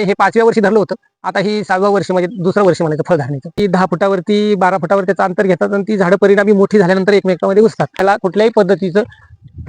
हे पाचव्या वर्षी धरलं होतं. आता ही सहाव्या वर्ष म्हणजे दुसरं वर्ष म्हणायचं फळधारणीचं ती दहा फुटावरती बारा फुटावर त्याचं अंतर घेतात आणि ती झाडं परिणामी मोठी झाल्यानंतर एकमेकांमध्ये घुसतात. त्याला कुठल्याही पद्धतीचं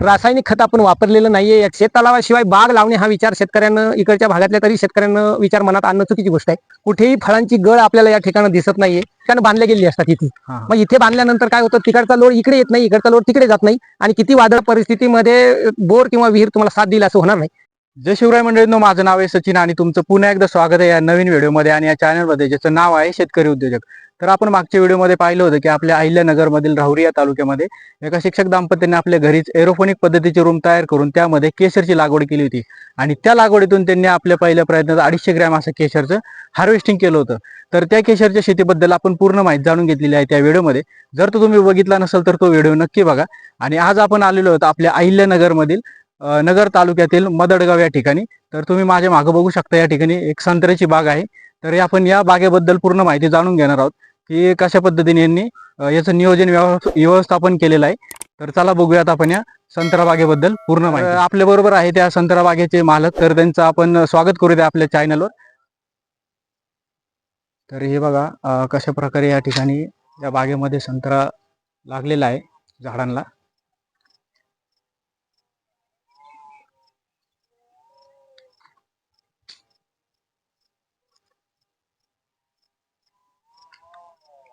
रासायनिक खत आपण वापरलेलं नाहीये. या शेततलावाशिवाय बाग लावणे हा विचार शेतकऱ्यांना इकडच्या भागातल्या तरी शेतकऱ्यांना विचार मनात आणणं चुकीची गोष्ट आहे. कुठेही फळांची गळ आपल्याला या ठिकाणी दिसत नाहीये. कारण बांधल्या गेलेली असतात इथे. मग इथे बांधल्यानंतर काय होतं? तिकडचा लोड इकडे येत नाही इकडचा लोड तिकडे जात नाही आणि किती वादळ परिस्थितीमध्ये बोर किंवा विहीर तुम्हाला साथ दिला असं होणार नाही. जय शिवराय मंडळींनो माझं नाव आहे सचिन आणि तुमचं पुन्हा एकदा स्वागत आहे या नवीन व्हिडिओमध्ये आणि या चॅनलमध्ये ज्याचं नाव आहे शेतकरी उद्योजक. तर आपण मागच्या व्हिडिओमध्ये पाहिलं होतं की आपल्या अहिल्यानगरमधील राहुरी या तालुक्यामध्ये एका शिक्षक दाम्पत्याने आपल्या घरीच एरोफोनिक पद्धतीची रूम तयार करून त्यामध्ये केशरची लागवड केली होती. आणि त्या लागवडीतून त्यांनी आपल्या पहिल्या प्रयत्नात अडीचशे ग्रॅम असं केशरचं हार्वेस्टिंग केलं होतं. तर त्या केशरच्या शेतीबद्दल आपण पूर्ण माहिती जाणून घेतलेली आहे त्या व्हिडिओमध्ये. जर तो तुम्ही बघितला नसेल तर तो व्हिडिओ नक्की बघा. आणि आज आपण आलेलो आहोत आपल्या अहिल्यानगरमधील नगर तालुक्यातील मदडगाव या ठिकाणी. तर तुम्ही माझ्या मागे बघू शकता या ठिकाणी एक संत्र्याची बाग आहे. तर आपण या बागेबद्दल पूर्ण माहिती जाणून घेणार आहोत की कशा पद्धतीने यांनी याचं नियोजन व्यव- व्यवस्थापन केलेलं आहे. तर चला बघूयात आपण या संत्रा बागेबद्दल पूर्ण माहिती. आपल्या बरोबर आहे त्या संत्रा बागेचे मालक तर त्यांचं आपण स्वागत करूया आपल्या चॅनलवर तर हे बघा कशा प्रकारे या ठिकाणी या बागेमध्ये संत्रा लागलेला आहे झाडांना.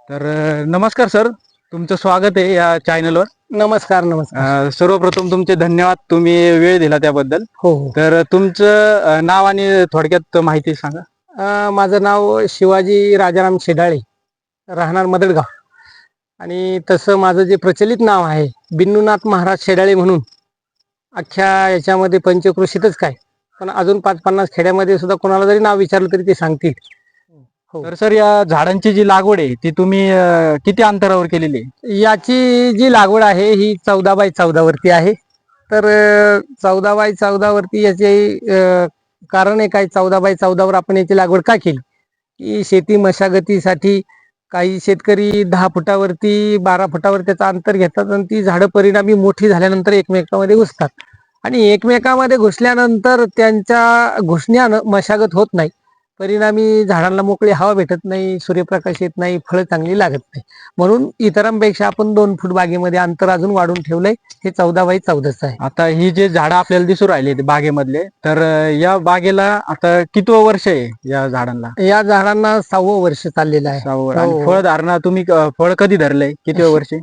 तर नमस्कार सर. तुमचं स्वागत आहे या चॅनलवर नमस्कार नमस्कार. सर्वप्रथम तुमचे धन्यवाद. तुम्ही वेळ दिला त्याबद्दल. हो हो. तर तुमचं नाव आणि थोडक्यात माहिती सांगा. माझं नाव शिवाजी राजाराम शेडाळे राहणार मदडगाव. आणि तसं माझं जे प्रचलित नाव आहे बिन्नूनाथ महाराज शेडाळे म्हणून अख्ख्या याच्यामध्ये पंचकृषीतच काय. पण अजून पाच पन्नास खेड्यामध्ये सुद्धा कोणाला जरी नाव विचारलं तरी ते सांगतील. तर सर या झाडांची जी लागवड आहे ती तुम्ही अ, किती अंतरावर केलेली आहे? याची जी लागवड आहे ही चौदा बाय चौदा वरती आहे. तर चौदा बाय चौदा वरती याचे अं, कारण आहे काय चौदा बाय चौदावर आपण याची लागवड का केली? की शेती मशागतीसाठी काही शेतकरी दहा फुटावरती बारा फुटावर त्याचं अंतर घेतात आणि ती झाडं परिणामी मोठी झाल्यानंतर एकमेकांमध्ये घुसतात. आणि एकमेकांमध्ये घुसल्यानंतर त्यांच्या घुसण्यानं मशागत होत नाही. परिणामी झाडांना मोकळी हवा भेटत नाही सूर्यप्रकाश येत नाही फळं चांगली लागत नाही. म्हणून इतरांपेक्षा आपण दोन फूट बागेमध्ये अंतर अजून वाढून ठेवलंय हे चौदा बाय चौदाच आहे. आता ही जे झाडं आपल्याला दिसू राहिले बागेमधले तर या बागेला आता कितवं वर्ष आहे या झाडांना? या झाडांना सहावं वर्ष चाललेलं आहे. सहावं. हो. फळ धारणा तुम्ही फळ कधी धरलंय? किती वर्षी?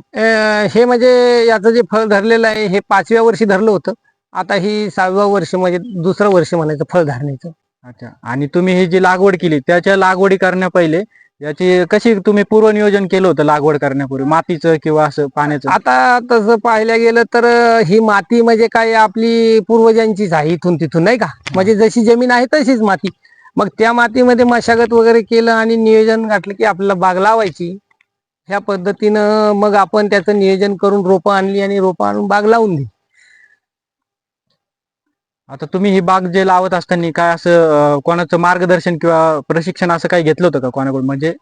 हे म्हणजे याचं जे फळ धरलेलं आहे हे पाचव्या वर्षी धरलं होतं. आता ही सहाव्या वर्ष म्हणजे दुसरं वर्ष म्हणायचं फळ धारणेचं अच्छा. आणि तुम्ही ही जी लागवड केली त्याच्या लागवडी करण्या पहिले याची कशी तुम्ही पूर्व नियोजन केलं होतं लागवड करण्यापूर्वी? मातीचं किंवा असं पाण्याचं? आता तसं पाहायला गेलं तर ही माती म्हणजे काय आपली पूर्वजांचीच आहे इथून तिथून नाही का? म्हणजे जशी जमीन आहे तशीच माती. मग त्या मातीमध्ये मशागत वगैरे केलं आणि नियोजन घातलं की आपल्याला बाग लावायची. ह्या पद्धतीनं मग आपण त्याचं नियोजन करून रोपं आणली आणि रोपं आणून बाग लावून दिली. आता तुम्ही ही बाग जे लावत असताना काय असं अं, कोणाचं मार्गदर्शन किंवा प्रशिक्षण असं काही घेतलं होतं का कोणाकडून? म्हणजे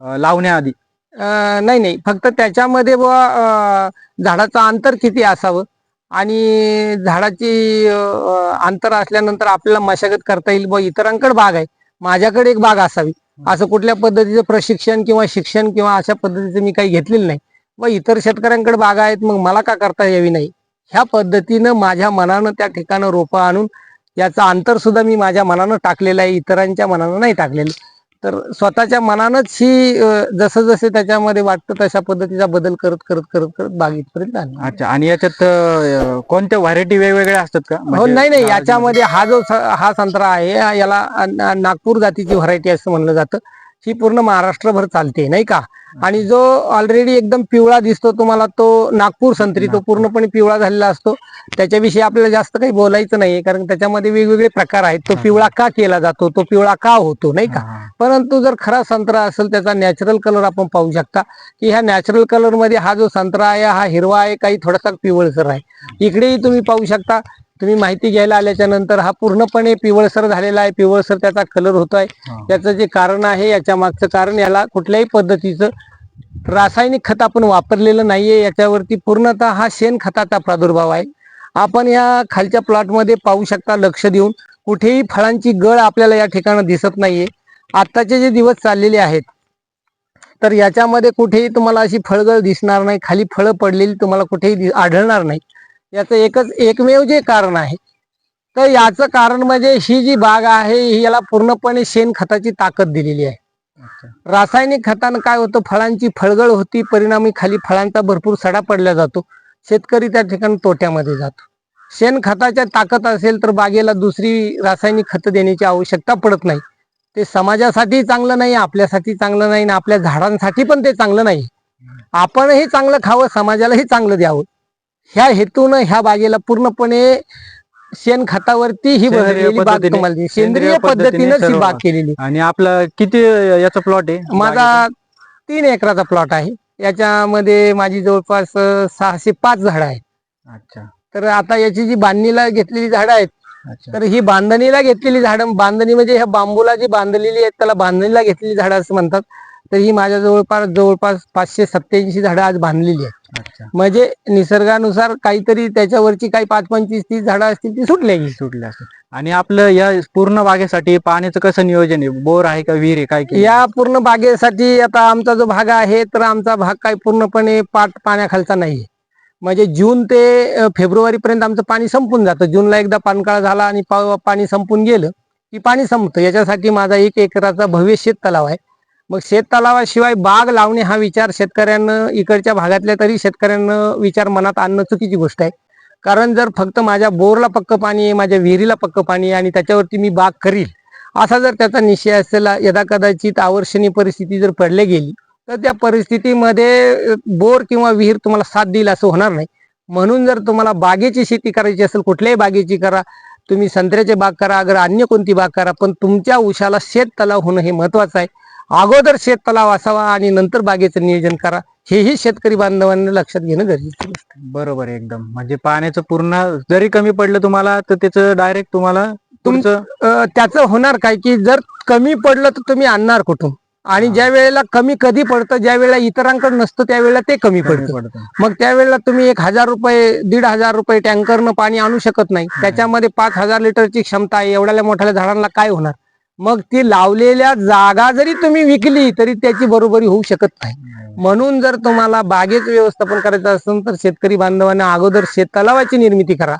अं, लावण्याआधी? अं, नाही नाही. फक्त त्याच्यामध्ये बुवा झाडाचं अंतर किती असावं? आणि झाडाची अं, अंतर असल्यानंतर आपल्याला मशागत करता येईल बुवा इतरांकडे बाग आहे. माझ्याकडे एक बाग असावी. असं कुठल्या पद्धतीचं प्रशिक्षण किंवा शिक्षण किंवा अशा पद्धतीचं मी काही घेतलेलं नाही. व इतर शेतकऱ्यांकडे बागा आहेत मग मला का करता यावी नाही? ह्या पद्धतीनं माझ्या मनानं त्या ठिकाणं रोपं आणून याचं अंतर सुद्धा मी माझ्या मनानं टाकलेलं आहे इतरांच्या मनानं नाही टाकलेलं. तर स्वतःच्या मनानच ही जसं जसं त्याच्यामध्ये वाटतं तशा पद्धतीचा बदल करत करत करत करत बाग इथपर्यंत. अच्छा आणि याच्यात कोणत्या व्हरायटी वेगवेगळ्या असतात का? हो म्हणजे नाही नाही याच्यामध्ये हा जो हा संत्रा आहे याला नागपूर जातीची व्हरायटी असं म्हणलं जातं. ही पूर्ण महाराष्ट्रभर चालते नाही का? आणि जो ऑलरेडी एकदम पिवळा दिसतो तुम्हाला तो नागपूर संत्री तो. पूर्णपणे पिवळा झालेला असतो. त्याच्याविषयी आपल्याला जास्त काही बोलायचं नाहीये कारण त्याच्यामध्ये वेगवेगळे प्रकार आहेत. तो. पिवळा का केला जातो? तो पिवळा का होतो नाही का. परंतु जर खरा संत्रा असेल त्याचा नॅचरल कलर आपण पाहू शकता. की ह्या नॅचरल कलरमध्ये हा जो संत्रा आहे हा हिरवा आहे काही थोडासा पिवळसर आहे. इकडेही तुम्ही पाहू शकता तुम्ही माहिती घ्यायला आल्याच्यानंतर हा पूर्णपणे पिवळसर झालेला आहे. पिवळसर त्याचा कलर होतोय हा. याचं जे कारण आहे याच्या मागचं कारण याला कुठल्याही पद्धतीचं रासायनिक खत आपण वापरलेलं नाहीये. याच्यावरती पूर्णतः हा शेण खताचा प्रादुर्भाव आहे. आपण या खालच्या प्लॉटमध्ये पाहू शकता लक्ष देऊन कुठेही फळांची गळ आपल्याला या ठिकाणी दिसत नाहीये. आत्ताचे जे दिवस चाललेले आहेत तर याच्यामध्ये कुठेही तुम्हाला अशी फळगळ दिसणार नाही. खाली फळं पडलेली तुम्हाला कुठेही दि- आढळणार नाही. याचं एकच एकमेव जे कारण आहे तर याचं कारण म्हणजे ही जी बाग आहे ही याला पूर्णपणे शेणखताची ताकद दिलेली आहे. रासायनिक खतानं काय होतं फळांची फळगळ होती परिणामी खाली फळांचा भरपूर सडा पडला जातो शेतकरी त्या ठिकाणी तोट्यामध्ये जातो. शेणखताच्या ताकद असेल तर बागेला दुसरी रासायनिक खतं देण्याची आवश्यकता पडत नाही. ते समाजासाठी चांगलं नाही आपल्यासाठी चांगलं नाही आणि आपल्या झाडांसाठी पण ते चांगलं नाही. आपणही चांगलं खावं समाजालाही चांगलं द्यावं. ह्या हेतून ह्या बागेला पूर्णपणे शेणखतावरती ही सेंद्रिय बहरलेली बाग तुम्हाला. सेंद्रिय पद्धतीने ही सर्व बाग बाग. केलेली. आणि आपलं किती याचा प्लॉट आहे? माझा तीन एकराचा प्लॉट आहे. याच्यामध्ये माझी जवळपास अं, सहाशे पाच झाडं आहेत. अच्छा. तर आता याची जी बांधणीला घेतलेली झाडं आहेत अच्छा. तर ही बांधणीला घेतलेली झाडं बांधणी म्हणजे ह्या बांबूला जी बांधलेली आहेत त्याला बांधणीला घेतलेली झाडं असं म्हणतात. तर ही माझ्या जवळपास जवळपास पाचशे सत्याऐंशी झाडं आज बांधलेली आहेत. म्हणजे निसर्गानुसार काहीतरी त्याच्यावरची काही पाच पंचवीस तीस झाडं असतील ती सुटले सुटले असेल आणि आपलं या पूर्ण बागेसाठी पाण्याचं कसं नियोजन आहे? बोर आहे का विहीर आहे? काय? या पूर्ण बागेसाठी आता आमचा जो भाग आहे तर आमचा भाग काही पूर्णपणे पाट पाण्याखालचा नाहीये म्हणजे जून ते फेब्रुवारी पर्यंत आमचं पाणी संपून जातं. जूनला एकदा पानकाळ झाला आणि पाणी संपून गेलं की पाणी संपतं. याच्यासाठी माझा एक एकराचा भव्य शेत तलाव आहे. मग शेत तलावाशिवाय बाग लावणे हा विचार शेतकऱ्यांना इकडच्या भागातल्या तरी शेतकऱ्यांना विचार मनात आणणं चुकीची गोष्ट आहे. कारण जर फक्त माझ्या बोरला पक्क पाणी आहे माझ्या विहिरीला पक्क पाणी आहे आणि त्याच्यावरती मी बाग करील असा जर त्याचा निश्चय असेल यदा कदाचित आवर्षणीय परिस्थिती जर पडले गेली तर त्या परिस्थितीमध्ये बोर किंवा विहीर तुम्हाला साथ देईल असं होणार नाही. म्हणून जर तुम्हाला बागेची शेती करायची असेल कुठल्याही बागेची करा तुम्ही संत्र्याचे बाग करा अगर अन्य कोणती बाग करा पण तुमच्या उशाला शेत तलाव होणं हे महत्वाचं आहे. अगोदर शेत तलाव असावा आणि नंतर बागेचं नियोजन करा. हेही शेतकरी बांधवांनी लक्षात घेणं गरजेचं. बरोबर आहे एकदम. म्हणजे पाण्याचं पूर्ण जरी कमी पडलं तुम्हाला तर त्याचं डायरेक्ट तुम्हाला तुमचं अ, त्याचं होणार काय की जर कमी पडलं तर तुम्ही आणणार कुठून? आणि ज्या वेळेला कमी कधी पडतं ज्या वेळेला इतरांकडे नसतं त्यावेळेला ते कमी कमी पडतं. पडतं. मग त्यावेळेला तुम्ही एक हजार रुपये दीड हजार रुपये टँकरनं पाणी आणू शकत नाही. त्याच्यामध्ये पाच हजार लिटरची क्षमता आहे. एवढ्या मोठ्या झाडांना काय होणार? मग ती लावलेल्या जागा जरी तुम्ही विकली तरी त्याची बरोबरी होऊ शकत नाही. म्हणून जर तुम्हाला बागेचं व्यवस्थापन करायचं असेल तर शेतकरी बांधवांना अगोदर शेततलावाची निर्मिती करा.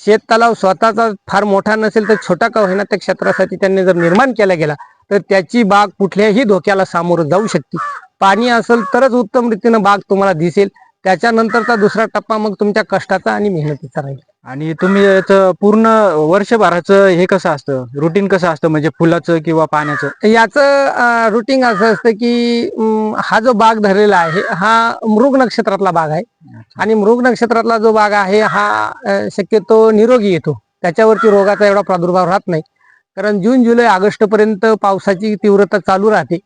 शेत तलाव स्वतःचा फार मोठा नसेल तर छोटा का होईना त्या क्षेत्रासाठी त्यांनी जर निर्माण केला गेला तर त्याची बाग कुठल्याही धोक्याला सामोरं जाऊ शकते. पाणी असेल तरच उत्तम रीतीनं बाग तुम्हाला दिसेल. त्याच्यानंतरचा दुसरा टप्पा मग तुमच्या कष्टाचा आणि मेहनतीचा राहील. आणि तुम्ही याचं पूर्ण वर्षभराचं हे कसं असतं? रुटीन कसं असतं? म्हणजे फुलाचं किंवा पाण्याचं? याचं रुटीन असं असतं की अं, हा जो बाग धरलेला आहे हा मृग नक्षत्रातला बाग आहे. आणि मृग नक्षत्रातला जो बाग आहे हा अं, शक्यतो निरोगी येतो. त्याच्यावरती रोगाचा एवढा प्रादुर्भाव राहत नाही. कारण जून जुलै ऑगस्ट पर्यंत पावसाची तीव्रता चालू राहते.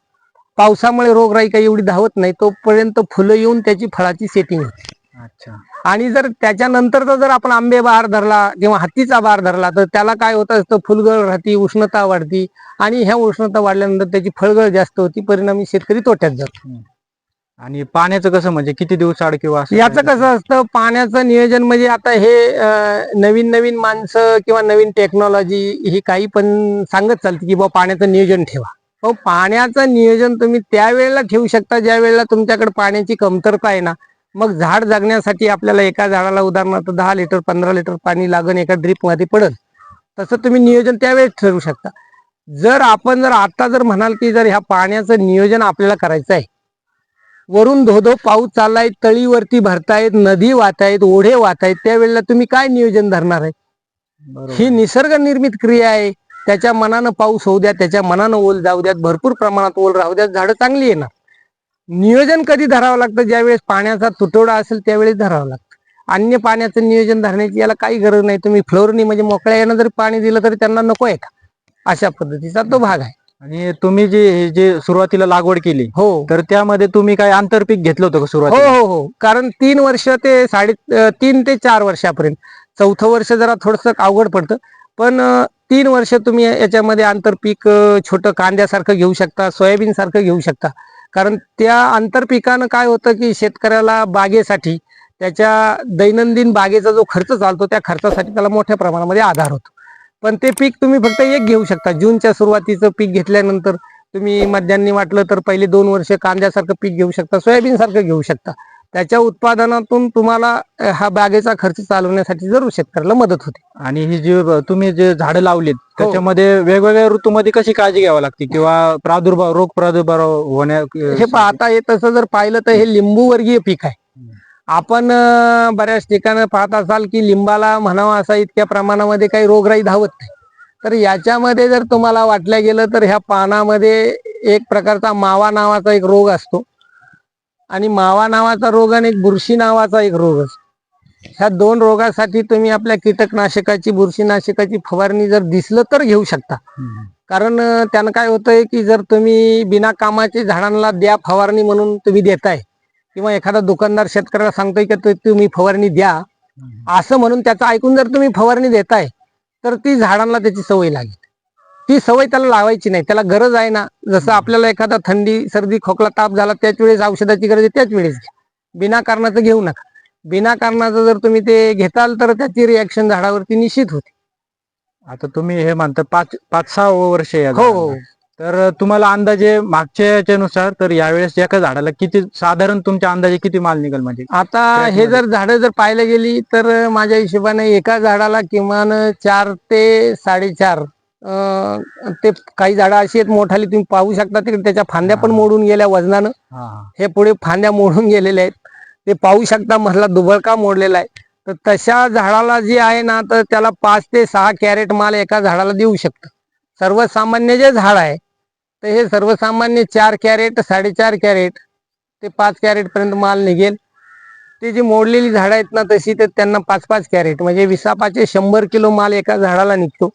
पावसामुळे रोगराई काही एवढी धावत नाही तोपर्यंत फुलं येऊन त्याची फळाची सेटिंग होते. अच्छा. आणि जर त्याच्यानंतरचा जर आपण आंबे बहार धरला किंवा हत्तीचा बहार धरला तर त्याला काय होत असतं? फुलगळ राहते उष्णता वाढती आणि ह्या उष्णता वाढल्यानंतर त्याची फळगळ जास्त होती परिणामी शेतकरी तोट्यात जातो. आणि पाण्याचं कसं म्हणजे किती दिवस आड किंवा याचं कसं असतं? पाण्याचं नियोजन म्हणजे आता हे नवीन नवीन माणसं किंवा नवीन टेक्नॉलॉजी ही काही पण सांगत चालते की बाबा पाण्याचं नियोजन ठेवा. हो पाण्याचं नियोजन तुम्ही त्यावेळेला ठेवू शकता ज्या वेळेला तुमच्याकडे पाण्याची कमतरता आहे ना. मग झाड जगण्यासाठी आपल्याला एका झाडाला उदाहरणार्थ दहा लिटर पंधरा लिटर पाणी लागण एका ड्रीपमध्ये पडल. तसं तुम्ही नियोजन त्यावेळेस ठरवू शकता. जर आपण जर आता जर म्हणाल की जर ह्या पाण्याचं नियोजन आपल्याला करायचं आहे. वरून धो धो पाऊस चाललाय तळीवरती भरतायत नदी वाहतायत ओढे वाहतायत त्यावेळेला तुम्ही काय नियोजन धरणार आहे. ही निसर्ग निर्मित क्रिया आहे. त्याच्या मनानं पाऊस होऊ द्या त्याच्या मनानं ओल जाऊ द्यात भरपूर प्रमाणात ओल राहू द्यात झाडं चांगली येणार नियोजन कधी धरावं लागतं? ज्यावेळेस पाण्याचा तुटवडा असेल त्यावेळेस धरावं लागतं. अन्य पाण्याचं नियोजन धरण्याची याला काही गरज नाही. तुम्ही फ्लोरनी म्हणजे मोकळ्या यानं जरी पाणी दिलं तरी त्यांना नको आहे का? अशा पद्धतीचा तो भाग आहे. आणि तुम्ही जे हे जे सुरुवातीला लागवड केली हो. तर त्यामध्ये तुम्ही काय आंतरपीक घेतलं होतं का हो सुरुवातीला? हो हो कारण तीन वर्ष ते साडे तीन ते चार वर्षापर्यंत. चौथं वर्ष जरा थोडस अवघड पडतं. पण तीन वर्ष तुम्ही याच्यामध्ये आंतरपीक छोटं कांद्यासारखं घेऊ शकता सोयाबीन सारखं घेऊ शकता. कारण त्या आंतरपिकानं काय होतं की शेतकऱ्याला बागेसाठी त्याच्या दैनंदिन बागेचा जो खर्च चालतो त्या खर्चासाठी त्याला मोठ्या प्रमाणामध्ये आधार होतो. पण ते पीक तुम्ही फक्त एक घेऊ शकता. जूनच्या सुरुवातीचं पीक घेतल्यानंतर तुम्ही मध्यान्नी वाटलं तर पहिले दोन वर्ष कांद्यासारखं पीक घेऊ शकता सोयाबीन सारखं घेऊ शकता. त्याच्या उत्पादनातून तुम्हाला हा बागेचा खर्च चालवण्यासाठी जरूर शेतकऱ्याला मदत होते. आणि ही जी तुम्ही जे झाडं लावलीत हो. त्याच्यामध्ये वेगवेगळ्या ऋतूमध्ये कशी काळजी घ्यावी लागते? किंवा प्रादुर्भाव रोग प्रादुर्भाव होण्या हे पहा आता हे तसं जर पाहिलं तर हे लिंबू वर्गीय पीक आहे. आपण बऱ्याच ठिकाणी पाहत असाल की लिंबाला म्हणावा असा इतक्या प्रमाणामध्ये काही रोगराई धावत नाही. तर याच्यामध्ये जर तुम्हाला वाटलं गेलं तर ह्या पानामध्ये एक प्रकारचा मावा नावाचा एक रोग असतो. आणि मावा नावाचा रोग आणि एक बुरशी नावाचा एक रोग असतो. ह्या दोन रोगासाठी तुम्ही आपल्या कीटकनाशकाची बुरशीनाशकाची फवारणी जर दिसलं तर घेऊ शकता. कारण त्यानं काय होतंय की जर तुम्ही बिना कामाचे झाडांना द्या फवारणी म्हणून तुम्ही देताय किंवा एखादा दुकानदार शेतकऱ्याला सांगतोय की तुम्ही फवारणी द्या असं म्हणून त्याचं ऐकून जर तुम्ही फवारणी देताय तर ती झाडांना त्याची सवय लागेल. ती सवय त्याला लावायची नाही. त्याला गरज आहे ना. जसं आपल्याला एखादा थंडी सर्दी खोकला ताप झाला त्याच वेळेस औषधाची गरज आहे त्याच वेळेस घ्या. बिना कारणाचं घेऊ नका. बिना कारणाचं जर तुम्ही ते घेताल तर त्याची रिॲक्शन झाडावरती निश्चित होते. आता तुम्ही हे म्हणता पाच पाच सहा वर्ष हो हो झाडाला. तर तुम्हाला अंदाजे मागच्या याच्यानुसार तर यावेळेस एका झाडाला किती साधारण तुमच्या अंदाजे किती माल निघेल म्हणजे? आता हे. जर झाडं जर पाहायला गेली तर माझ्या हिशोबाने एका झाडाला किमान चार ते साडेचार ते काही झाडं अशी आहेत मोठाली तुम्ही पाहू शकता तिकडे त्याच्या फांद्या पण. मोडून गेल्या वजनानं. हे पुढे फांद्या मोडून गेलेल्या आहेत. ते पाहू शकता मधला दुबळका मोडलेला आहे. तर तशा झाडाला जे आहे ना तर त्याला पाच ते सहा कॅरेट माल एका झाडाला देऊ शकतं. सर्वसामान्य जे झाड आहे तर हे सर्वसामान्य चार कॅरेट साडेचार कॅरेट ते पाच कॅरेट पर्यंत माल निघेल. ते जी मोडलेली झाडं आहेत ना तशी तर त्यांना पाच पाच कॅरेट म्हणजे विसापाचे शंभर किलो माल एका झाडाला निघतो.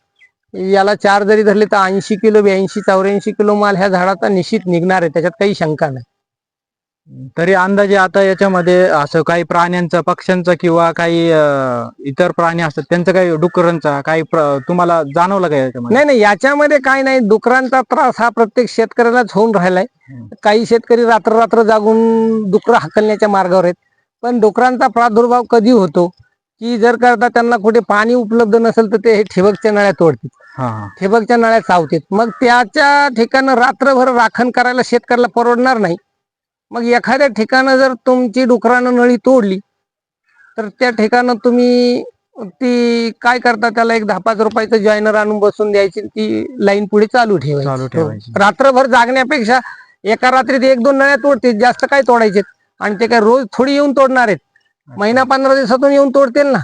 याला चार जरी धरले तर ऐंशी किलो ब्याऐंशी चौऱ्याऐंशी किलो माल ह्या झाडाचा निश्चित निघणार आहे. त्याच्यात काही शंका नाही. तरी अंदाजे आता याच्यामध्ये असं काही प्राण्यांचा पक्ष्यांचा किंवा काही अं, इतर प्राणी असतात त्यांचं काही डुकरांचा काही प्र- तुम्हाला जाणवलं का याच्यामध्ये? नाही नाही याच्यामध्ये काय नाही. डुकरांचा त्रास हा प्रत्येक शेतकऱ्यालाच होऊन राहिलाय. हम्म. काही शेतकरी रात्र रात्र जागून डुकरं हाकलण्याच्या मार्गावर आहेत. पण डुकरांचा प्रादुर्भाव कधी होतो? की जर करता त्यांना कुठे पाणी उपलब्ध नसेल तर ते हे ठिबकच्या नळ्या तोडतील. ठिबकच्या नळ्या चावतात मग त्याच्या ठिकाणं रात्रभर राखण करायला शेतकऱ्याला परवडणार नाही. मग एखाद्या ठिकाणं जर तुमची डुकरानं नळी तोडली तर त्या ठिकाणं तुम्ही ती काय करता? त्याला एक दहा पाच रुपयाचं जॉईनर आणून बसून द्यायची ती लाईन पुढे चालू ठेवायची. चालू ठेवायची. हो. रात्रभर जागण्यापेक्षा एका रात्रीत एक दोन नळ्या तोडतील. जास्त काय तोडायचे आणि ते काय रोज थोडी येऊन तोडणार आहेत. महिना पंधरा दिवसातून येऊन तोडतील ना.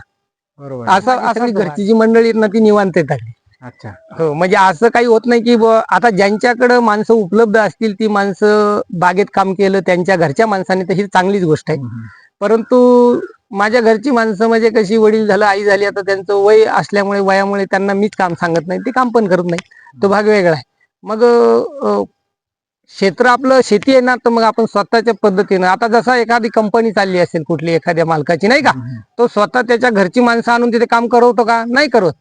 बरोबर असं असं घरची जी मंडळी आहेत ना ती निवांत येतात अच्छा. हो म्हणजे असं काही होत नाही की आता ज्यांच्याकडे माणसं उपलब्ध असतील ती माणसं बागेत काम केलं त्यांच्या घरच्या माणसाने तर ही चांगलीच गोष्ट आहे. परंतु माझ्या घरची माणसं म्हणजे कशी वडील झालं आई झाली आता त्यांचं वय असल्यामुळे वयामुळे त्यांना मीच काम सांगत नाही ते काम पण करत नाही. तो भाग वेगळा आहे. मग क्षेत्र आपलं शेती आहे ना तर मग आपण स्वतःच्या पद्धतीनं आता जसा एखादी कंपनी चालली असेल कुठली एखाद्या मालकाची नाही का. तो स्वतः त्याच्या घरची माणसं आणून तिथे काम करवतो का? नाही करत?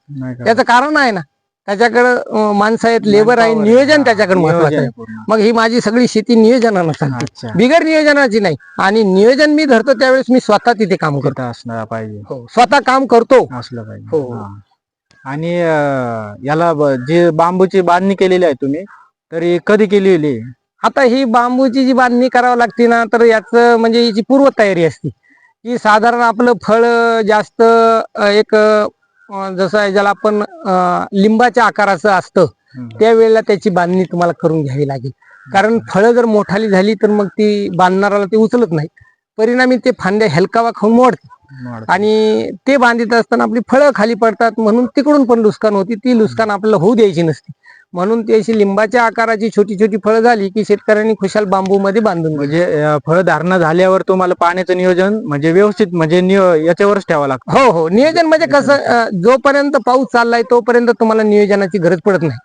त्याचं कारण आहे ना त्याच्याकडे माणसं आहेत लेबर आहे नियोजन त्याच्याकडे महत्वाचं आहे. मग ही माझी सगळी शेती नियोजनानं चालते. बिगर नियोजनाची नाही. आणि नियोजन मी धरतो त्यावेळेस मी स्वतः तिथे काम करतो. असणार पाहिजे. हो, स्वतः काम करतो. असलं पाहिजे. हो. आणि याला जी बांबूची बांधणी केलेली आहे तुम्ही तरी कधी केलेली आता ही बांबूची जी बांधणी करावी लागते ना तर याच म्हणजे याची पूर्व तयारी असते. की साधारण आपलं फळ जास्त एक जसं आहे ज्याला आपण लिंबाच्या आकाराचं असतं त्यावेळेला त्याची बांधणी तुम्हाला करून घ्यावी लागेल. कारण फळं जर मोठाली झाली तर मग ती बांधणाराला ती उचलत नाही परिणामी ते फांद्या हेलकावा खाऊन मोडते आणि ते बांधित असताना आपली फळं खाली पडतात म्हणून तिकडून पण नुकसान होती. ती नुकसान आपल्याला होऊ द्यायची नसते. म्हणून ती अशी लिंबाच्या आकाराची छोटी छोटी फळं झाली की शेतकऱ्यांनी खुशाल बांबू मध्ये बांधून. म्हणजे अं, फळधारणा झाल्यावर तुम्हाला पाण्याचं नियोजन म्हणजे व्यवस्थित म्हणजे नियो- याच्यावरच ठेवावं लागतं हो हो नियोजन म्हणजे कसं अं, जोपर्यंत पाऊस चाललाय तोपर्यंत तुम्हाला नियोजनाची गरज पडत नाही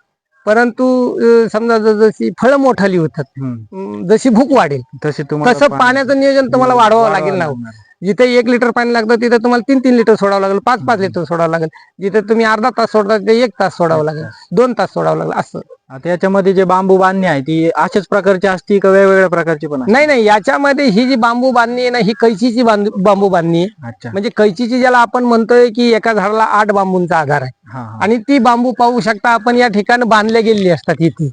परंतु अं, समजा जशी फळं मोठाली होतात हम्म. अं, जशी भूक वाढेल तसे तुम्हाला तसं पाण्याचं नियोजन तुम्हाला वाढवावं लागेल ना हो. जिथे एक लिटर पाणी लागतं तिथे तुम्हाला तीन तीन लिटर सोडावं लागेल पाच पाच लिटर सोडावं लागेल. जिथे तुम्ही अर्धा तास सोडता तिथे एक तास सोडावं लागेल दोन तास सोडावं लागेल असं. आता याच्यामध्ये जे बांबू बांधणी आहे ती अशाच प्रकारची असती का वेगवेगळ्या प्रकारची पण? नाही नाही याच्यामध्ये ही जी बांबू बांधणी आहे ना ही कैचीची बांबू बांधणी आहे. म्हणजे कैचीची ज्याला आपण म्हणतोय की एका झाडाला आठ बांबूंचा आधार आहे. आणि ती बांबू पाहू शकता आपण या ठिकाणी बांधल्या गेलेली असतात इथे.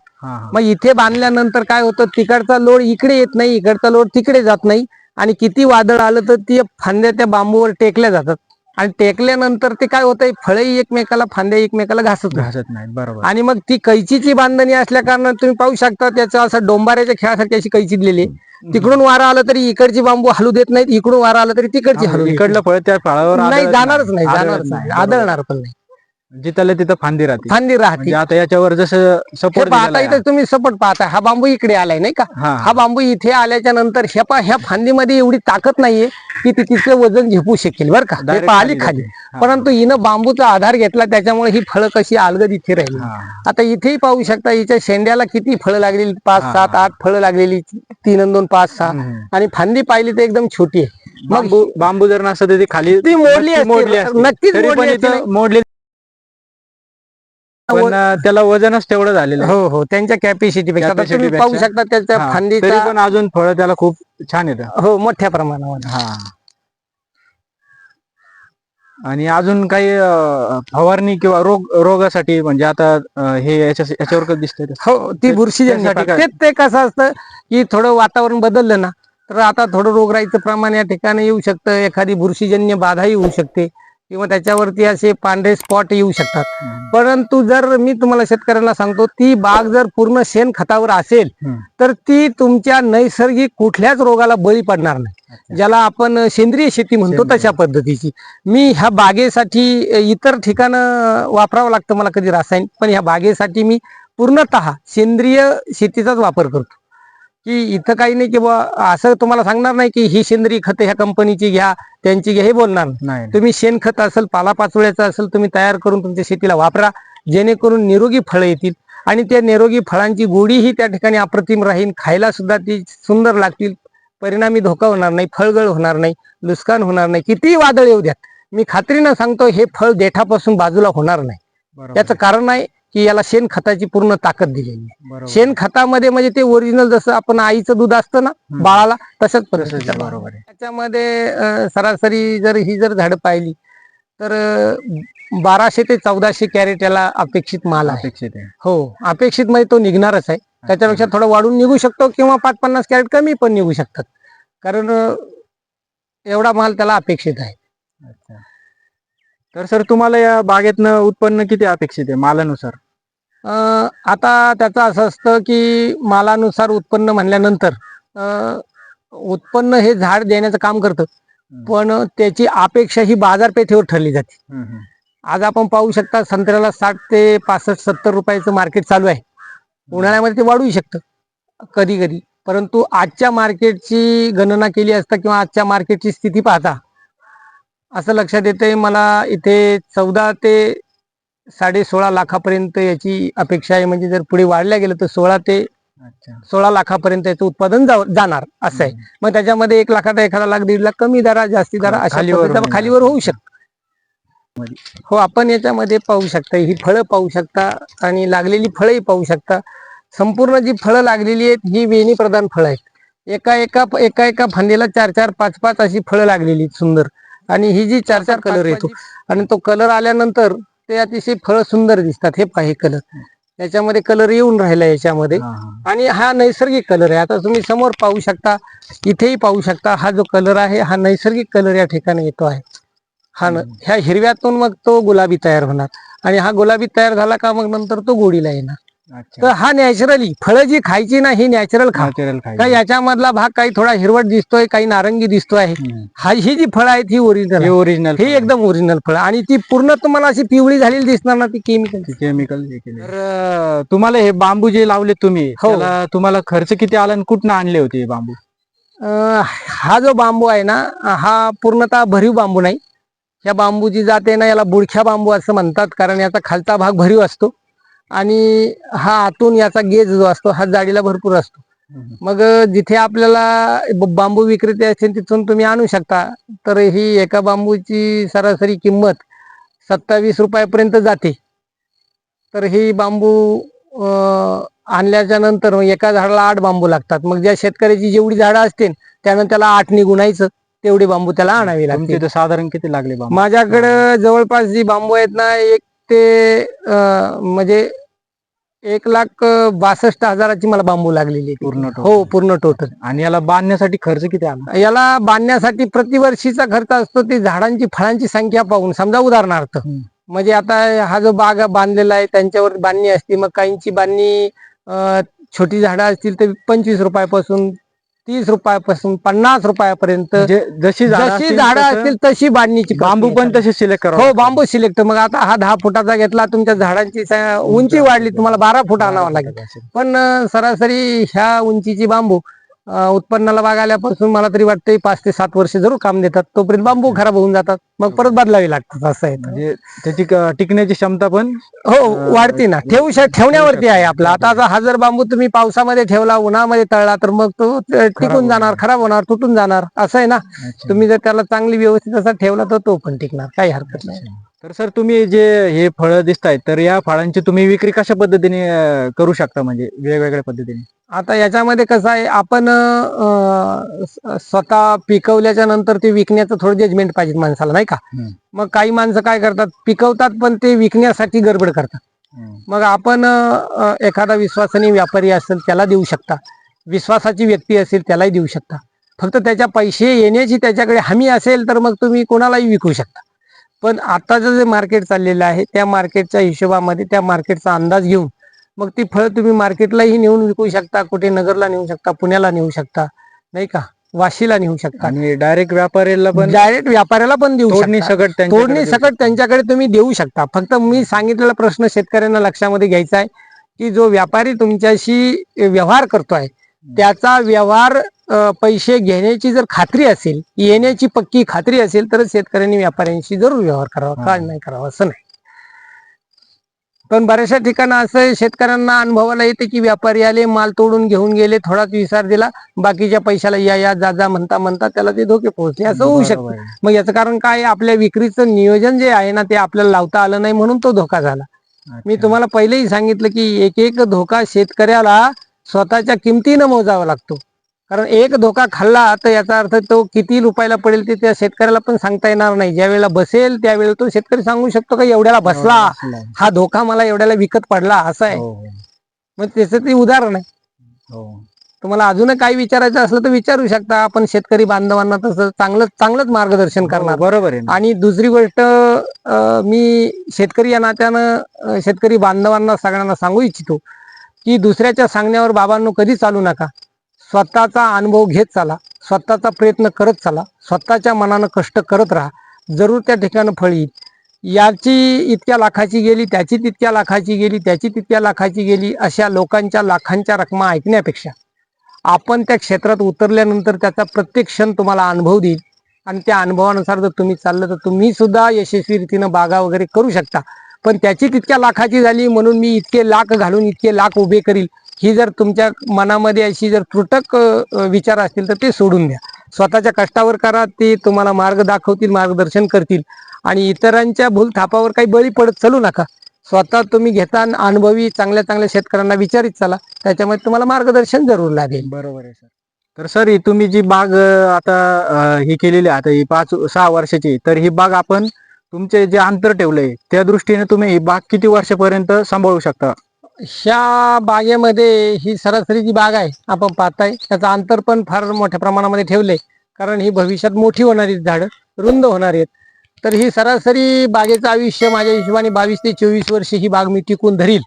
मग इथे बांधल्यानंतर काय होतं तिकडचा लोड इकडे येत नाही इकडचा लोड तिकडे जात नाही. आणि किती वादळ आलं तर ती फांद्या त्या बांबूवर टेकल्या जातात आणि टेकल्यानंतर ते काय होतंय फळही एकमेकाला फांद्या एकमेकाला घासत नाही. घासत नाहीत बरोबर आणि मग ती कैचीची बांधणी असल्या कारणाने तुम्ही पाहू शकता त्याचं असं डोंबाऱ्याच्या खेळासारखी अशी कैची दिलेली. तिकडून वारा आला तरी इकडची बांबू हलू देत नाहीत इकडून वारा आला तरी तिकडची हलू इकडलं फळ त्या फळावर नाही जाणारच नाही जाणारच नाही. आदळणार पण नाही जिथलं तिथं फांदी राहते फांदी राहते म्हणजे आता याच्यावर जसं हे सपोर्ट पाहता इथे तुम्ही सपट पाहता हा बांबू इकडे आलाय नाही का हा हा बांबू इथे आल्याच्यानंतर ह्या पा ह्या फांदीमध्ये एवढी ताकद नाहीये की ती तिथलं वजन झेपू शकेल बरं का हे Direct पाहिली खाली खाली जाते. हा. परंतु हिनं बांबूचा आधार घेतला त्याच्यामुळे ही फळं कशी अलगद इथे राहिली हा. आता इथेही पाहू शकता हिच्या शेंड्याला किती फळं लागलेली पाच हा. सात आठ फळं लागलेली तीन आणि दोन पाच सहा हम्म. आणि फांदी पाहिली तर एकदम छोटी आहे मग बांबू बांबू जर नसतं तर ती खाली ती मोडली नक्की असती. मोडली असती. नक्कीच तरी पण मोडली असती इथं मोडली पण त्याला वजनच तेवढं झालेलं आहे. हो हो त्यांच्या कॅपॅसिटी पेक्षा आता Capacity तुम्ही पाहू पेक्षा. शकता त्याच्या हा, तरी फांदीचा पण अजून फळ त्याला खूप छान येतं हो मोठ्या प्रमाणावर हा आणि अजून काही अं, फवारणी किंवा रोग रोगासाठी म्हणजे आता अं, हे याच्या याच्यावर दिसतंय तसं? हो ती ते- बुरशीजन्य त्यासाठी पाक. काय? ते ते कसं असतं की थोडं वातावरण बदललं ना तर आता थोडं रोगराईचं प्रमाण या ठिकाणी येऊ शकतं एखादी बुरशीजन्य बाधाही होऊ शकते किंवा त्याच्यावरती असे पांढरे स्पॉट येऊ शकतात. परंतु जर मी तुम्हाला शेतकऱ्यांना सांगतो ती बाग जर पूर्ण शेण खतावर असेल. तर ती तुमच्या नैसर्गिक कुठल्याच रोगाला बळी पडणार नाही. ज्याला आपण सेंद्रिय शेती म्हणतो. तशा पद्धतीची मी ह्या बागेसाठी इतर ठिकाणं वापरावं लागतं मला कधी रासायनिक पण ह्या बागेसाठी मी पूर्णतः सेंद्रिय शेतीचाच वापर करतो की इथं काही नाही की असं तुम्हाला सांगणार नाही की ही सेंद्रिय खतं ह्या कंपनीची घ्या त्यांची घ्या हे बोलणार नाही. तुम्ही शेणखत असेल पालापाचोळ्याचं असेल तुम्ही तयार करून तुमच्या शेतीला वापरा जेणेकरून निरोगी फळं येतील. आणि त्या निरोगी फळांची गोडीही त्या ठिकाणी अप्रतिम राहील खायला सुद्धा ती सुंदर लागतील. परिणामी धोका होणार नाही फळगळ होणार नाही नुकसान होणार नाही कितीही वादळ येऊ द्यात. मी खात्रीनं सांगतो हे फळ देठापासून बाजूला होणार नाही. बरोबर. याचं कारण आहे की याला शेणखताची पूर्ण ताकद दिलेली आहे. बरोबर. शेणखतामध्ये म्हणजे ते ओरिजिनल जसं आपण आईचं दूध असतं ना. बाळाला तसंच. बरोबर आहे. त्याच्यामध्ये सरासरी जर ही जर झाडं पाहिली तर बाराशे ते चौदाशे कॅरेट याला अपेक्षित माल अपेक्षित आहे. हो अपेक्षित म्हणजे तो निघणारच आहे. त्याच्यापेक्षा थोडं वाढून निघू शकतो किंवा पाच पन्नास कॅरेट कमी पण निघू शकतात. कारण एवढा माल त्याला अपेक्षित आहे. तर सर तुम्हाला या बागेतनं उत्पन्न किती अपेक्षित आहे मालानुसार? आता त्याचं असं असतं की मालानुसार उत्पन्न म्हणल्यानंतर उत्पन्न हे झाड देण्याचं काम करतं. पण त्याची अपेक्षा ही बाजारपेठेवर ठरली जाते. आज आपण पाहू शकता संत्र्याला साठ ते पासष्ट सत्तर रुपयाचं मार्केट चालू आहे. उन्हाळ्यामध्ये ते वाढूही शकतं. कधी कधी. परंतु आजच्या मार्केटची गणना केली असता किंवा आजच्या मार्केटची स्थिती पाहता असं लक्षात येतंय. मला इथे चौदा ते साडे सोळा लाखापर्यंत याची अपेक्षा आहे. म्हणजे जर पुढे वाढल्या गेलं तर सोळा ते अच्छा. सोळा लाखापर्यंत याचं उत्पादन जाणार. असं आहे. मग त्याच्यामध्ये एक लाखाचा एखादा लाख दीड लाख कमी दरा जास्ती दरा अशा खालीवर होऊ शकतं. हो आपण याच्यामध्ये पाहू शकता ही फळं पाहू शकता आणि लागलेली फळंही पाहू शकता. संपूर्ण जी फळं लागलेली आहेत ही वेणी प्रधान फळं आहेत. एका एका एका एका फांदीला चार चार पाच पाच अशी फळं लागलेली आहेत सुंदर. आणि ही जी चार चार कलर येतो आणि तो कलर आल्यानंतर ते अतिशय फळं सुंदर दिसतात हे पहा कलर याच्यामध्ये कलर येऊन राहिला याच्यामध्ये. आणि हा नैसर्गिक कलर आहे. आता तुम्ही समोर पाहू शकता इथेही पाहू शकता हा जो कलर आहे हा नैसर्गिक कलर या ठिकाणी येतो आहे. हा न ह्या हिरव्यातून मग तो गुलाबी तयार होणार. आणि हा गुलाबी तयार झाला का मग नंतर तो गोडीला येणार. तर हा नॅचरली फळं जी खायची ना ही नॅचरल खा. नॅचरल का याच्यामधला भाग काही थोडा हिरवट दिसतोय काही नारंगी दिसतोय. आहे. हा ही जी फळं आहेत ही ओरिजिनल हे ओरिजिनल ही एकदम ओरिजिनल फळं. आणि ती पूर्ण तुम्हाला अशी पिवळी झालेली दिसणार ना ती केमिकल केमिकल तर तुम्हाला हे बांबू जे लावले तुम्ही हो. तुम्हाला खर्च किती आला आणि कुठनं आणले होते हे बांबू? हा जो बांबू आहे ना हा पूर्णतः भरीव बांबू नाही. या बांबूची जाते ना याला बुडख्या बांबू असं म्हणतात कारण याचा खालचा भाग भरीव असतो. आणि हा आतून याचा गेज जो असतो हा जाडीला भरपूर असतो. मग जिथे आपल्याला बांबू विक्रेते असतील तिथून तुम्ही आणू शकता. तर ही एका बांबूची सरासरी किंमत सत्तावीस रुपयापर्यंत जाते. तर ही बांबू आणल्याच्या नंतर एका झाडाला आठ बांबू लागतात. मग ज्या शेतकऱ्याची जेवढी झाडं असतील त्यानं त्याला आठ गुणायचं तेवढी बांबू त्याला आणावी लागते साधारण किती लागले माझ्याकडे जवळपास जी बांबू आहेत ना एक ते म्हणजे एक लाख बासष्ट हजाराची मला बांबू लागलेली. पूर्ण हो. पूर्ण टोटल आणि याला बांधण्यासाठी खर्च किती आला याला बांधण्यासाठी प्रतिवर्षीचा खर्च असतो ती झाडांची फळांची संख्या पाहून समजा उदाहरणार्थ. म्हणजे आता हा जो बाग बांधलेला आहे त्यांच्यावर बांधणी असते मग काहींची बांधणी छोटी झाडं असतील तर पंचवीस रुपयापासून तीस रुपयापासून पन्नास रुपयापर्यंत म्हणजे जशी झाडं जशी असतील झाडं तसं असतील तशी बांधणीची बांबू पण. तसे सिलेक्ट करा हो बांबू सिलेक्ट मग आता हा दहा फुटाचा घेतला तुमच्या झाडांची स- उंची वाढली तुम्हाला बारा फूट आणावं लागेल. पण अ, सरासरी ह्या उंचीची बांबू उत्पन्नाला बाग आल्यापासून मला तरी वाटतं पाच ते सात वर्ष जरूर काम देतात. तोपर्यंत बांबू खराब होऊन जातात. मग परत बदलावी लागतात असं आहे. म्हणजे त्याची टिकण्याची क्षमता पण हो वाढते ना. ठेवू ठेवण्यावरती आहे आपला. आता हा जर बांबू तुम्ही पावसामध्ये ठेवला उन्हामध्ये तळला तर मग तो टिकून. जाणार खराब होणार तुटून जाणार असं आहे ना. तुम्ही जर त्याला चांगली व्यवस्थित असा ठेवला तर तो पण टिकणार. काही हरकत नाही. तर सर तुम्ही जे हे फळं दिसत आहेत तर या फळांची तुम्ही विक्री कशा पद्धतीने करू शकता? म्हणजे वेगवेगळ्या पद्धतीने. आता याच्यामध्ये कसं आहे आपण स्वतः पिकवल्याच्या नंतर ते विकण्याचं थोडं जजमेंट पाहिजे माणसाला नाही का. मग काही माणसं काय करतात पिकवतात पण ते विकण्यासाठी गडबड करतात. मग आपण एखादा विश्वासनीय व्यापारी असेल त्याला देऊ शकता. विश्वासाची व्यक्ती असेल त्यालाही देऊ शकता. फक्त त्याच्या पैसे येण्याची त्याच्याकडे हमी असेल तर मग तुम्ही कोणालाही विकू शकता. पण आताचं जे मार्केट चाललेलं आहे त्या मार्केटच्या हिशोबामध्ये त्या मार्केटचा अंदाज घेऊन मग ती फळं तुम्ही मार्केटलाही नेऊन विकू शकता कुठे नगरला नेऊ शकता पुण्याला नेऊ शकता नाही का? वाशीला नेऊ शकता. डायरेक्ट व्यापाऱ्याला पण डायरेक्ट व्यापाऱ्याला पण देऊ तोडणी शकता. सकट तोडणी सकट त्यांच्याकडे तुम्ही देऊ शकता. फक्त मी सांगितलेला प्रश्न शेतकऱ्यांना लक्षामध्ये घ्यायचा आहे की जो व्यापारी तुमच्याशी व्यवहार करतोय त्याचा व्यवहार पैसे घेण्याची जर खात्री असेल येण्याची पक्की खात्री असेल तर शेतकऱ्यांनी व्यापाऱ्यांशी जरूर व्यवहार करावा. काय नाही करावा असं नाही. पण बऱ्याचशा ठिकाणी असं शेतकऱ्यांना अनुभवाला येते की व्यापारी आले माल तोडून घेऊन गेले थोडाच विसार दिला बाकीच्या पैशाला या या जा जा म्हणता म्हणता त्याला ते धोके पोहोचले असं होऊ शकतं. मग याचं कारण काय? आपल्या विक्रीचं नियोजन जे आहे ना ते आपल्याला लावता आलं नाही म्हणून तो धोका झाला मी. तुम्हाला पहिलेही सांगितलं की एक एक धोका शेतकऱ्याला स्वतःच्या किमतीनं मोजावा लागतो कारण एक धोका खाल्ला तर याचा अर्थ तो किती रुपयाला पडेल ते त्या शेतकऱ्याला पण सांगता येणार नाही. ज्या वेळेला बसेल त्यावेळेला तो शेतकरी सांगू शकतो का एवढ्याला बसला. हा धोका मला एवढ्याला विकत पडला असं आहे. हो, हो, मग त्याचं ते उदाहरण आहे. हो. तुम्हाला अजून काही विचारायचं असलं तर विचारू शकता. आपण शेतकरी बांधवांना तसं चांगलं चांगलंच मार्गदर्शन करणार. बरोबर आहे. आणि दुसरी गोष्ट मी शेतकरी या नात्यानं शेतकरी बांधवांना सगळ्यांना सांगू इच्छितो की दुसऱ्याच्या सांगण्यावर बाबांनो कधी चालू नका. स्वतःचा अनुभव घेत चाला स्वतःचा प्रयत्न करत चाला स्वतःच्या मनानं कष्ट करत राहा. जरूर त्या ठिकाणी फळ येईल. याची इतक्या लाखाची गेली त्याची तितक्या लाखाची गेली त्याची तितक्या लाखाची गेली अशा लोकांच्या लाखांच्या रकमा ऐकण्यापेक्षा आपण त्या क्षेत्रात उतरल्यानंतर त्याचा प्रत्येक क्षण तुम्हाला अनुभव देईल. आणि त्या अनुभवानुसार जर तुम्ही चाललं तर तुम्ही सुद्धा यशस्वी रीतीनं बागा वगैरे करू शकता. पण त्याची तितक्या लाखाची झाली म्हणून मी इतके लाख घालून इतके लाख उभे करील. ही जर तुमच्या मनामध्ये अशी जर त्रुटक अ, विचार असतील तर ते सोडून द्या. स्वतःच्या कष्टावर करा ते तुम्हाला मार्ग दाखवतील मार्गदर्शन करतील. आणि इतरांच्या भूलथापावर काही बळी पडत चालू नका. स्वतः तुम्ही घेता अनुभवी चांगल्या चांगल्या शेतकऱ्यांना विचारित चला. त्याच्यामध्ये तुम्हाला मार्गदर्शन जरूर लागेल. बरोबर आहे सर. तर सर ही तुम्ही जी बाग आता ही केलेली आहे आता ही पाच सहा वर्षाची. तर ही बाग आपण तुमचे जे अंतर ठेवलंय त्या दृष्टीने तुम्ही ही बाग किती वर्षापर्यंत सांभाळू शकता? ह्या बागेमध्ये ही सरासरी जी बाग आहे आपण पाहताय त्याचं अंतर पण फार मोठ्या प्रमाणामध्ये ठेवलंय. कारण ही भविष्यात मोठी होणारी झाडं रुंद होणार आहेत. तर ही सरासरी बागेचं आयुष्य माझ्या हिशोबाने बावीस ते चोवीस वर्ष ही बाग मी टिकून धरील.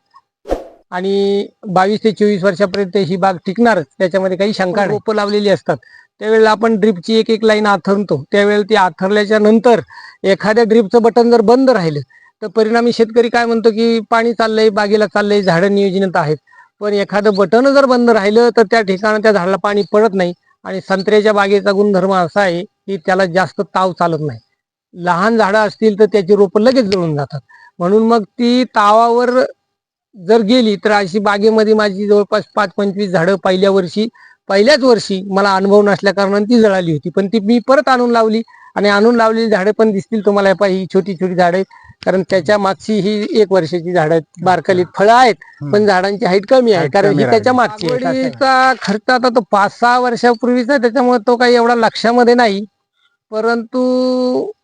आणि बावीस ते चोवीस वर्षापर्यंत ही बाग टिकणारच त्याच्यामध्ये काही शंका. रोपं लावलेली असतात. त्यावेळेला आपण ड्रिपची एक एक लाईन आथरतो. त्यावेळेला ती आथरल्याच्या नंतर एखाद्या ड्रिपचं बटन जर बंद राहिलं तर परिणामी शेतकरी काय म्हणतो की पाणी चाललंय बागेला चाललंय झाडं नियोजनात आहेत. पण एखादं बटन जर बंद राहिलं तर त्या ठिकाणी त्या झाडाला पाणी पडत नाही. आणि संत्र्याच्या बागेचा गुणधर्म असा आहे की त्याला जास्त ताव चालत नाही. लहान झाडं असतील तर त्याची रोपं लगेच जळून जातात. म्हणून मग ती तावावर जर गेली तर अशी बागेमध्ये माझी जवळपास पाच पंचवीस झाडं पहिल्या वर्षी पहिल्याच वर्षी मला अनुभव नसल्या कारणाने ती जळाली होती. पण ती मी परत आणून लावली आणि आणून लावलेली झाडं पण दिसतील तुम्हाला. पाहिजे ही छोटी छोटी झाडं कारण त्याच्या मागची ही एक वर्षाची झाडं आहेत. बारकालीत फळं आहेत पण झाडांची हाईट कमी आहे. कारण ही त्याच्या मागची आहे. लागवडीचा खर्च आता तो पाच सहा वर्षापूर्वीचा आहे, त्याच्यामुळे तो काही एवढा लक्षामध्ये नाही. परंतु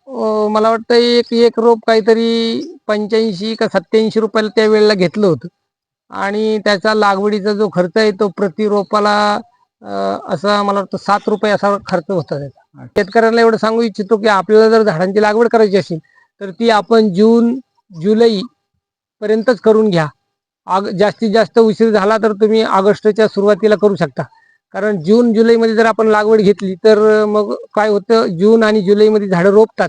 अं, मला वाटतं एक एक रोप काहीतरी पंच्याऐंशी का सत्याऐंशी रुपयाला त्या वेळेला घेतलं होतं. आणि त्याचा लागवडीचा जो खर्च आहे तो प्रति रोपाला अं, असा मला वाटतं सात रुपये असा खर्च होता त्याचा. शेतकऱ्यांना एवढं सांगू इच्छितो की आपल्याला जर झाडांची लागवड करायची असेल तर ती आपण जून जुलै पर्यंतच करून घ्या. आग जास्तीत जास्त उशीर झाला तर तुम्ही ऑगस्टच्या सुरुवातीला करू शकता. कारण जून जुलैमध्ये जर आपण लागवड घेतली तर मग काय होतं? जून आणि जुलैमध्ये झाडं रोपतात.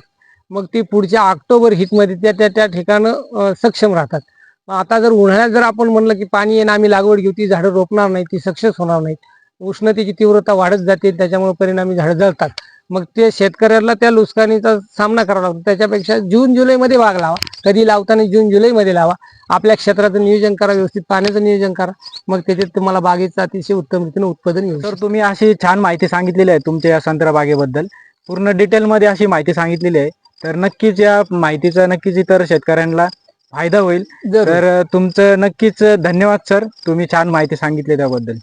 मग ती पुढच्या ऑक्टोबर हिटमध्ये त्या त्या त्या ठिकाणं सक्षम राहतात. मग आता जर उन्हाळ्यात जर आपण म्हणलं की पाणी येणं आम्ही लागवड घेऊ ती झाडं रोपणार नाही ती सक्सेस होणार नाही उष्णतेची तीव्रता वाढत जाते त्याच्यामुळे परिणामी झाडं जळतात. मग ते शेतकऱ्याला त्या नुकसानीचा सामना करावा लागतो. त्याच्यापेक्षा जून जुलैमध्ये बाग लावा. कधी लावताना जून जुलैमध्ये लावा. आपल्या क्षेत्राचं नियोजन करा व्यवस्थित पाण्याचं नियोजन करा. मग त्याच्यात तुम्हाला बागेचं अतिशय उत्तम रीतीने उत्पादन येऊ तर तुम्ही अशी छान माहिती सांगितलेली आहे तुमच्या या संत्रा बागेबद्दल. पूर्ण डिटेलमध्ये अशी माहिती सांगितलेली आहे. तर नक्कीच या माहितीचा नक्कीच इतर शेतकऱ्यांना फायदा होईल. तर तुमचं नक्कीच धन्यवाद सर. तुम्ही छान माहिती सांगितली त्याबद्दल.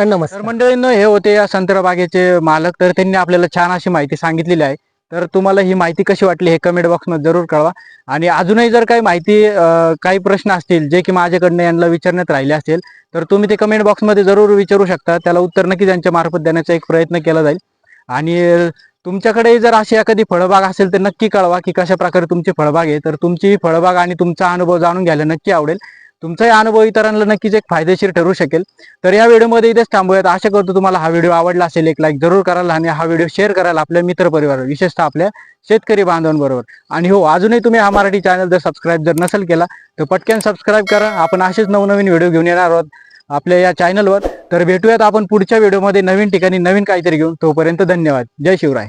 तर नमस्कार मंडळींना हे होते या संत्रा बागेचे मालक तर त्यांनी आपल्याला छान अशी माहिती सांगितलेली आहे. तर तुम्हाला ही माहिती कशी वाटली हे कमेंट बॉक्समध्ये जरूर कळवा. आणि अजूनही जर काही माहिती काही प्रश्न असतील जे की माझ्याकडनं यांना विचारण्यात राहिले असतील तर तुम्ही ते कमेंट बॉक्समध्ये जरूर विचारू शकता. त्याला उत्तर नक्की त्यांच्या मार्फत देण्याचा एक प्रयत्न केला जाईल. आणि तुमच्याकडे जर अशी एखादी फळबाग असेल तर नक्की कळवा की कशा प्रकारे तुमची फळबाग आहे. तर तुमची फळबाग आणि तुमचा अनुभव जाणून घ्यायला नक्की आवडेल. तुमचाही अनुभव इतरांना नक्कीच एक फायदेशीर ठरू शकेल. तर या व्हिडिओमध्ये इथेच थांबूयात. आशा करतो तुम्हाला हा व्हिडिओ आवडला असेल एक लाईक जरूर करायला आणि हा व्हिडिओ शेअर करायला आपल्या मित्र परिवार विशेषतः आपल्या शेतकरी बांधवांबरोबर. आणि हो अजूनही तुम्ही हा मराठी चॅनल जर सबस्क्राईब जर नसेल केला तर पटकन सबस्क्राईब करा. आपण असेच नवनवीन व्हिडिओ घेऊन येणार आहोत आपल्या या चॅनलवर तर भेटूयात आपण पुढच्या व्हिडिओमध्ये नवीन ठिकाणी नवीन काहीतरी घेऊन. तोपर्यंत धन्यवाद. जय शिवराय.